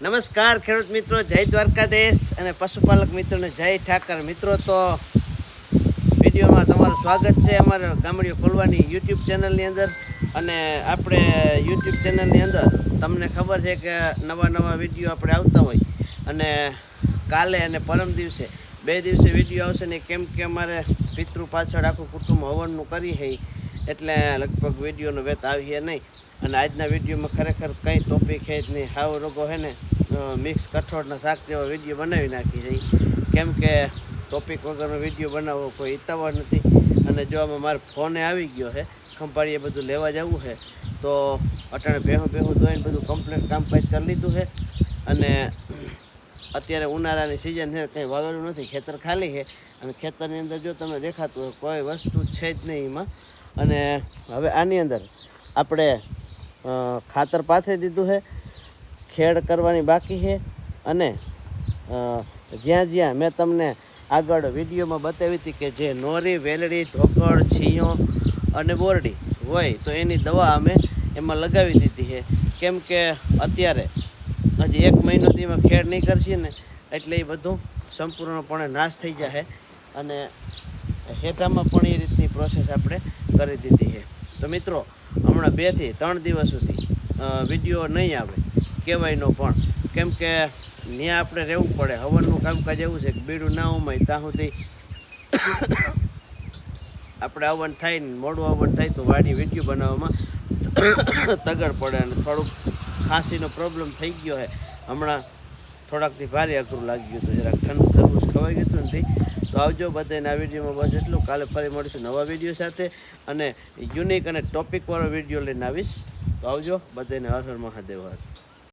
નમસ્કાર, ખેડૂત મિત્રો, જય દ્વારકાધીશ અને પશુપાલક મિત્રોને જય ઠાકર. મિત્રો, તો વિડીયોમાં તમારું સ્વાગત છે અમારા ગામડીઓ ખોલવાની યુટ્યુબ ચેનલની અંદર. અને આપણે યુટ્યુબ ચેનલની અંદર તમને ખબર છે કે નવા નવા વીડિયો આપણે આવતા હોય. અને કાલે અને પરમ દિવસે બે દિવસે વીડિયો આવશે ને કેમ કે અમારે પિતૃ પાછળ આખું કુટુંબ હવનનું કરી છે એટલે લગભગ વિડીયોનો વેત આવીએ નહીં. અને આજના વિડીયોમાં ખરેખર કંઈ ટોપિક છે જ નહીં. સાવ રોગો છે ને મિક્સ કઠોળના શાક જેવો વીડિયો બનાવી નાખી છે. કેમ કે ટોપિક વગરનો વીડિયો બનાવવો કોઈ હિતાવહ નથી. અને જો આમાં મારો ફોને આવી ગયો છે, ખંભાળીએ બધું લેવા જવું છે, તો અટાણે ભેહું ભેહું ધોઈને બધું કમ્પ્લીટ કામકાજ કરી લીધું છે. અને અત્યારે ઉનાળાની સિઝન છે, કંઈ વાવેલું નથી. ખેતર ખાલી છે. અને ખેતરની અંદર જો તમને દેખાતું હોય, કોઈ વસ્તુ છે જ નહીં એમાં. અને હવે આની અંદર આપણે ખાતર પાથરી દીધું છે, ખેડ કરવાની બાકી છે અને જ્યાં જ્યાં મેં તમને આગળ વિડીયોમાં બતાવી હતી કે જે નોરી, વેલડી, ઢોકળ, છીયો અને બોરડી હોય તો એની દવા અમે એમાં લગાવી દીધી છે. કેમ કે અત્યારે હજી એક મહિનોથી એમાં ખેડ નહીં કરશે ને, એટલે એ બધું સંપૂર્ણપણે નાશ થઈ જશે અને હેઠામાં પણ એ રીતની પ્રોસેસ આપણે કરી દીધી છે. તો મિત્રો હમણાં બેથી ત્રણ દિવસ સુધી વીડિયો નહીં આવે, કહેવાયનો પણ. કેમ કે ત્યાં આપણે રહેવું પડે, હવનનું કામકાજ એવું છે કે બીડું ના ઉમાય, ત્યાં સુધી આપણે હવન થાય ને મોડું હવન થાય તો વાડી વીડિયો બનાવવામાં તગડ પડે અને થોડુંક ખાંસીનો પ્રોબ્લેમ થઈ ગયો છે. હમણાં થોડાકથી ભારે અઘરું લાગી ગયું હતું, જરાક ઠંડુ તરબૂચ ખવાઈ ગયું હતું નથી તો આવજો બધાને આ વિડીયોમાં બસ એટલું. કાલે ફરી મળીશું નવા વીડિયો સાથે. અને યુનિક અને ટોપિકવાળો વીડિયો લઈને આવીશ. તો આવજો બધાને હર હર મહાદેવ હર.